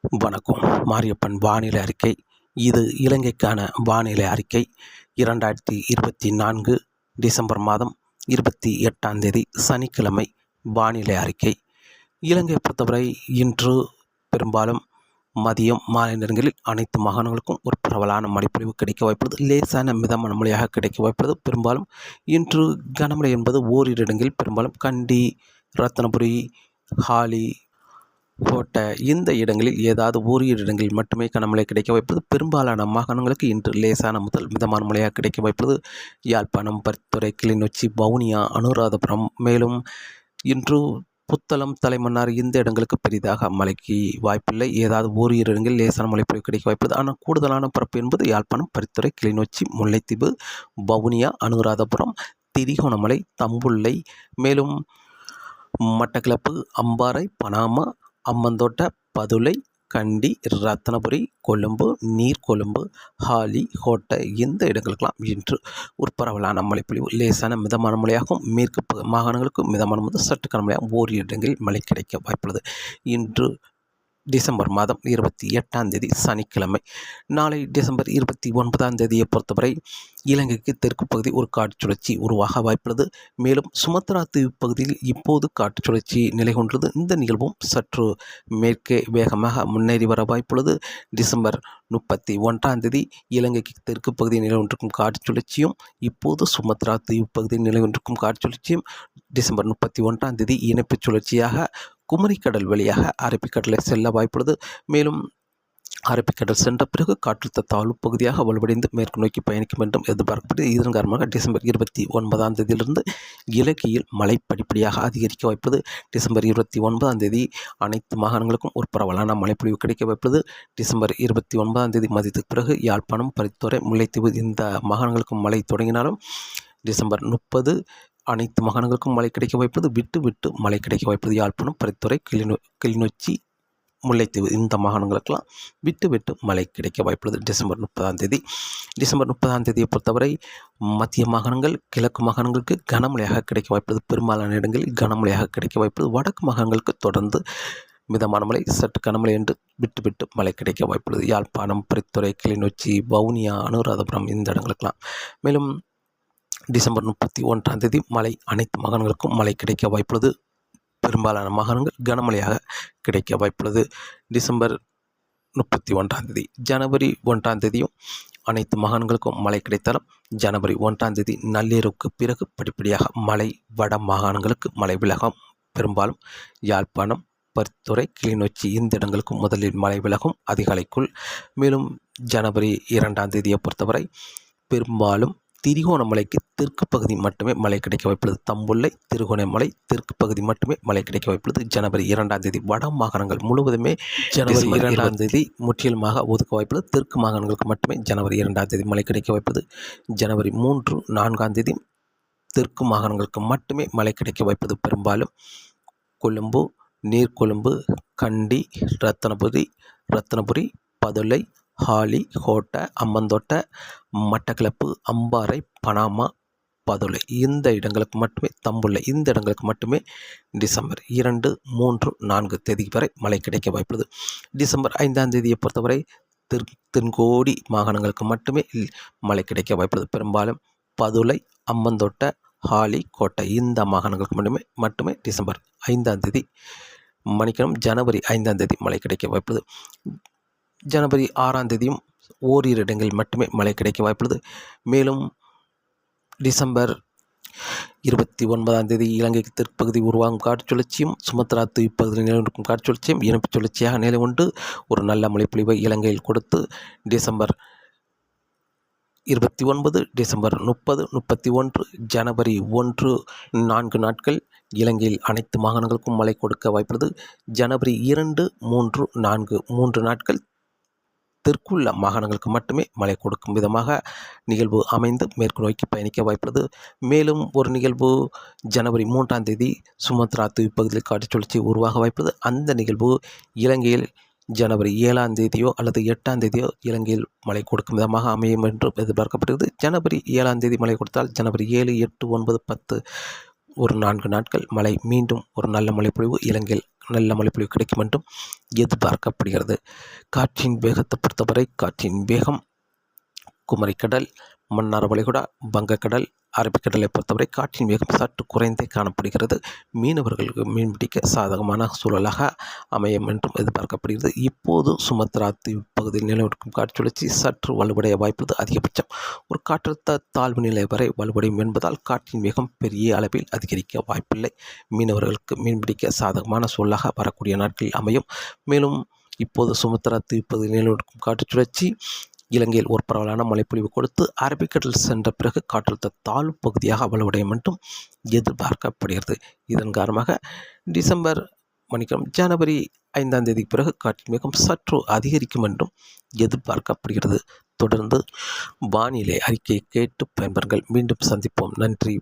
வணக்கம். மாரியப்பன் வானிலை அறிக்கை. இது இலங்கைக்கான வானிலை அறிக்கை. இரண்டாயிரத்தி இருபத்தி நான்கு டிசம்பர் மாதம் இருபத்தி எட்டாம் தேதி சனிக்கிழமை வானிலை அறிக்கை. இலங்கை பொறுத்தவரை இன்று பெரும்பாலும் மதியம் மாலை நேரங்களில் அனைத்து மாகாணங்களுக்கும் ஒரு பரவலான மழைப்பொழிவு கிடைக்க வாய்ப்புள்ளது. லேசான மிதமான மழையாக கிடைக்க வாய்ப்புள்ளது. பெரும்பாலும் இன்று கனமழை என்பது ஓரிரு இடங்களில் பெரும்பாலும் கண்டி ரத்னபுரி ஹாலி கோட்டை இந்த இடங்களில் ஏதாவது ஓரிரு இடங்களில் மட்டுமே கனமழை கிடைக்க வைப்பது பெரும்பாலான மாகாணங்களுக்கு இன்று லேசான முதல் மிதமான மழையாக கிடைக்க வைப்பது யாழ்ப்பாணம் பரித்துறை கிளிநொச்சி வவுனியா அனுராதபுரம் மேலும் இன்று புத்தளம் தலைமன்னார் இந்த இடங்களுக்கு பெரிதாக மழைக்கு வாய்ப்பில்லை. ஏதாவது ஓரிரு இடங்களில் லேசான மழை பொழிவு கிடைக்க வாய்ப்பது ஆனால் கூடுதலான பரப்பு என்பது யாழ்ப்பாணம் பரித்துறை கிளிநொச்சி முல்லைத்தீவு வவுனியா அனுராதபுரம் திரிகோணமலை தம்புள்ளை மேலும் மட்டக்கிளப்பு அம்பாறை பனாமா அம்மந்தோட்ட பதுளை கண்டி ரத்னபுரி கொழும்பு நீர்கொழும்பு ஹாலி கோட்டை இந்த இடங்களுக்கெல்லாம் இன்று ஒரு பரவலான மழைப்பொழிவு. லேசான மிதமான மழையாகவும் மேற்கு ப- மாகாணங்களுக்கு மிதமான முதல் சற்று கனமழையாகவும் ஓரிரு இடங்களில் மழை கிடைக்க வாய்ப்புள்ளது. இன்று டிசம்பர் மாதம் இருபத்தி எட்டாம் தேதி சனிக்கிழமை. நாளை டிசம்பர் இருபத்தி ஒன்பதாம் தேதியை பொறுத்தவரை இலங்கைக்கு தெற்கு பகுதி ஒரு காற்றுச் சுழற்சி உருவாக வாய்ப்புள்ளது. மேலும் சுமத்ரா தீவு பகுதியில் இப்போது காற்றுச் சுழற்சி நிலை கொண்டுள்ளது. இந்த நிகழ்வும் சற்று மேற்கே வேகமாக முன்னேறி வர வாய்ப்புள்ளது. டிசம்பர் முப்பத்தி ஒன்றாம் தேதி இலங்கைக்கு தெற்கு பகுதியில் நிலை கொண்டிருக்கும் காற்றுச் சுழற்சியும் இப்போது சுமத்ரா தீவு பகுதியில் நிலை கொண்டிருக்கும் காற்றுச் சுழற்சியும் டிசம்பர் முப்பத்தி ஒன்றாம் தேதி இணைப்புச் சுழற்சியாக குமரிக்கடல் வழியாக அரபிக்கடலை செல்ல வாய்ப்புள்ளது. மேலும் அரபிக்கடல் சென்ற பிறகு காற்றழுத்த தாழ்வு பகுதியாக வலுவடைந்து மேற்கு நோக்கி பயணிக்கும் என்றும் எதிர்பார்க்கப்படுது இதன் காரணமாக டிசம்பர் இருபத்தி ஒன்பதாம் தேதியிலிருந்து இலங்கையில் மழை படிப்படியாக அதிகரிக்க வைப்பது டிசம்பர் இருபத்தி ஒன்பதாம் தேதி அனைத்து மாகாணங்களுக்கும் ஒரு பரவலான மழைப்பொழிவு கிடைக்க வைப்பது டிசம்பர் இருபத்தி ஒன்பதாம் தேதி மதியத்துக்கு பிறகு யாழ்ப்பாணம் பரித்துறை முல்லைத்தீவு இந்த மாகாணங்களுக்கும் மழை தொடங்கினாலும் டிசம்பர் முப்பது அனைத்து மாகாணங்களுக்கும் மழை கிடைக்க வாய்ப்பது விட்டு விட்டு மழை கிடைக்க வாய்ப்பது. யாழ்ப்பாணம் பரித்துறை கிளிநொ கிளிநொச்சி முல்லைத்தீவு இந்த மாகாணங்களுக்கெல்லாம் விட்டு விட்டு மழை கிடைக்க வாய்ப்புள்ளது. டிசம்பர் முப்பதாம் தேதி டிசம்பர் முப்பதாம் தேதியை பொறுத்தவரை மத்திய மாகாணங்கள் கிழக்கு மாகாணங்களுக்கு கனமழையாக கிடைக்க வாய்ப்புள்ளது. பெரும்பாலான இடங்களில் கனமழையாக கிடைக்க வாய்ப்புள்ளது. வடக்கு மாகாணங்களுக்கு தொடர்ந்து மிதமான மழை சற்று கனமழை என்று விட்டு விட்டு மழை கிடைக்க வாய்ப்புள்ளது. யாழ்ப்பாணம் பரித்துறை கிளிநொச்சி வவுனியா அனுராதபுரம் இந்த இடங்களுக்கெல்லாம். மேலும் டிசம்பர் முப்பத்தி ஒன்றாம் தேதி மழை அனைத்து மாகாணங்களுக்கும் மழை கிடைக்க வாய்ப்புள்ளது. பெரும்பாலான மாகாணங்கள் கனமழையாக கிடைக்க வாய்ப்புள்ளது. டிசம்பர் முப்பத்தி ஒன்றாம் தேதி ஜனவரி ஒன்றாம் தேதியும் அனைத்து மகன்களுக்கும் மழை கிடைத்தாலும் ஜனவரி ஒன்றாம் தேதி நள்ளிரவுக்கு பிறகு படிப்படியாக மழை வட மாகாணங்களுக்கு மழை விலகும். பெரும்பாலும் யாழ்ப்பாணம் பருத்துறை கிளிநொச்சி இந்த இடங்களுக்கு முதலில் மழை விலகும் அதிகாலைக்குள். மேலும் ஜனவரி இரண்டாம் தேதியை பொறுத்தவரை பெரும்பாலும் திரிகோணமலைக்கு தெற்கு பகுதி மட்டுமே மழை கிடைக்க வாய்ப்புள்ளது. தம்புள்ளை திருகோணமலை தெற்கு பகுதி மட்டுமே மழை கிடைக்க வாய்ப்புள்ளது. ஜனவரி இரண்டாம் தேதி வட மாகாணங்கள் முழுவதுமே ஜனவரி இரண்டாம் தேதி முற்றிலுமாக ஒதுக்க வாய்ப்புள்ளது. தெற்கு மாகாணங்களுக்கு மட்டுமே ஜனவரி இரண்டாம் தேதி மழை கிடைக்க வாய்ப்புள்ளது. ஜனவரி மூன்று நான்காம் தேதி தெற்கு மாகாணங்களுக்கு மட்டுமே மழை கிடைக்க வாய்ப்பது பெரும்பாலும் கொழும்பு நீர்கொழும்பு கண்டி ரத்தனபுரி ரத்தனபுரி பதுளை ஹாலி கோட்டை அம்மந்தோட்டை மட்டக்களப்பு அம்பாறை பனாமா பதுளை. இந்த இடங்களுக்கு மட்டுமே தம்புள்ளை இந்த இடங்களுக்கு மட்டுமே டிசம்பர் இரண்டு மூன்று நான்கு தேதி வரை மழை கிடைக்க வாய்ப்புள்ளது. டிசம்பர் ஐந்தாம் தேதியை பொறுத்தவரை தென் தென்கோடி மாகாணங்களுக்கு மட்டுமே மழை கிடைக்க வாய்ப்புள்ளது. பெரும்பாலும் பதுளை அம்மந்தோட்டை ஹாலி கோட்டை இந்த மாகாணங்களுக்கு மட்டுமே மட்டுமே டிசம்பர் ஐந்தாம் தேதி மணிக்கணும் ஜனவரி ஐந்தாம் தேதி மழை கிடைக்க வாய்ப்புள்ளது. ஜனவரி ஆறாம் தேதியும் ஓரிரு இடங்களில் மட்டுமே மழை கிடைக்க வாய்ப்புள்ளது. மேலும் டிசம்பர் இருபத்தி ஒன்பதாம் தேதி இலங்கை தெற்பகுதி உருவாகும் காற்றுச்சுழற்சியும் சுமத்ரா தீப்பகுதியில் நிலவிருக்கும் காற்றுச்சுழற்சியும் சுழற்சியாக நிலை கொண்டு ஒரு நல்ல மழைப்பொழிவை இலங்கையில் கொடுத்து டிசம்பர் இருபத்தி ஒன்பது டிசம்பர் முப்பது முப்பத்தி ஒன்று ஜனவரி ஒன்று நான்கு நாட்கள் இலங்கையில் அனைத்து மாகாணங்களுக்கும் மழை கொடுக்க வாய்ப்புள்ளது. ஜனவரி இரண்டு மூன்று நான்கு மூன்று நாட்கள் தெற்குள்ள மாகாணங்களுக்கு மட்டுமே மழை கொடுக்கும் விதமாக நிகழ்வு அமைந்து மேற்கு நோக்கி பயணிக்க வாய்ப்புள்ளது. மேலும் ஒரு நிகழ்வு ஜனவரி மூன்றாம் தேதி சுமத்ரா தீவு பகுதியில் சுழற்சி உருவாக வாய்ப்புள்ளது. அந்த நிகழ்வு இலங்கையில் ஜனவரி ஏழாம் தேதியோ அல்லது எட்டாம் தேதியோ இலங்கையில் மழை கொடுக்கும் விதமாக அமையும் என்று எதிர்பார்க்கப்படுகிறது. ஜனவரி ஏழாம் தேதி மழை கொடுத்தால் ஜனவரி ஏழு எட்டு ஒன்பது பத்து ஒரு நான்கு நாட்கள் மழை மீண்டும் ஒரு நல்ல மழைப்பொழிவு இலங்கையில் நல்ல மழைப்பொழிவு கிடைக்கும் என்றும் எதிர்பார்க்கப்படுகிறது. காற்றின் வேகத்தை பொறுத்தவரை காற்றின் வேகம் குமரிக்கடல் மன்னார் வளைகுடா வங்கக்கடல் அரபிக்கடலை பொறுத்தவரை காற்றின் வேகம் சற்று குறைந்தே காணப்படுகிறது. மீனவர்களுக்கு மீன்பிடிக்க சாதகமான சூழலாக அமையும் என்றும் எதிர்பார்க்கப்படுகிறது. இப்போது சுமத்ரா தீவு பகுதியில் நிலவெடுக்கும் காற்று சுழற்சி சற்று வலுவடைய வாய்ப்பது அதிகபட்சம் ஒரு காற்றழுத்த தாழ்வு நிலை வரை வலுவடையும் என்பதால் காற்றின் வேகம் பெரிய அளவில் அதிகரிக்க வாய்ப்பில்லை. மீனவர்களுக்கு மீன்பிடிக்க சாதகமான சூழலாக வரக்கூடிய நாட்களில் அமையும். மேலும் இப்போது சுமத்ரா தீவு பகுதியில் காற்றுச்சுழற்சி காற்று சுழற்சி இலங்கையில் ஒரு பரவலான மழைப்பொழிவு கொடுத்து அரபிக்கடல் சென்ற பிறகு காற்றழுத்த தாழ்வு பகுதியாக வலுவடையும் என்றும் எதிர்பார்க்கப்படுகிறது. இதன் காரணமாக டிசம்பர் மணிக்கம் ஜனவரி ஐந்தாம் தேதி பிறகு காற்றின் வேகம் சற்று அதிகரிக்கும் என்றும் எதிர்பார்க்கப்படுகிறது. தொடர்ந்து வானிலை அறிக்கையை கேட்டு பயன்பெறுங்கள். மீண்டும் சந்திப்போம். நன்றி.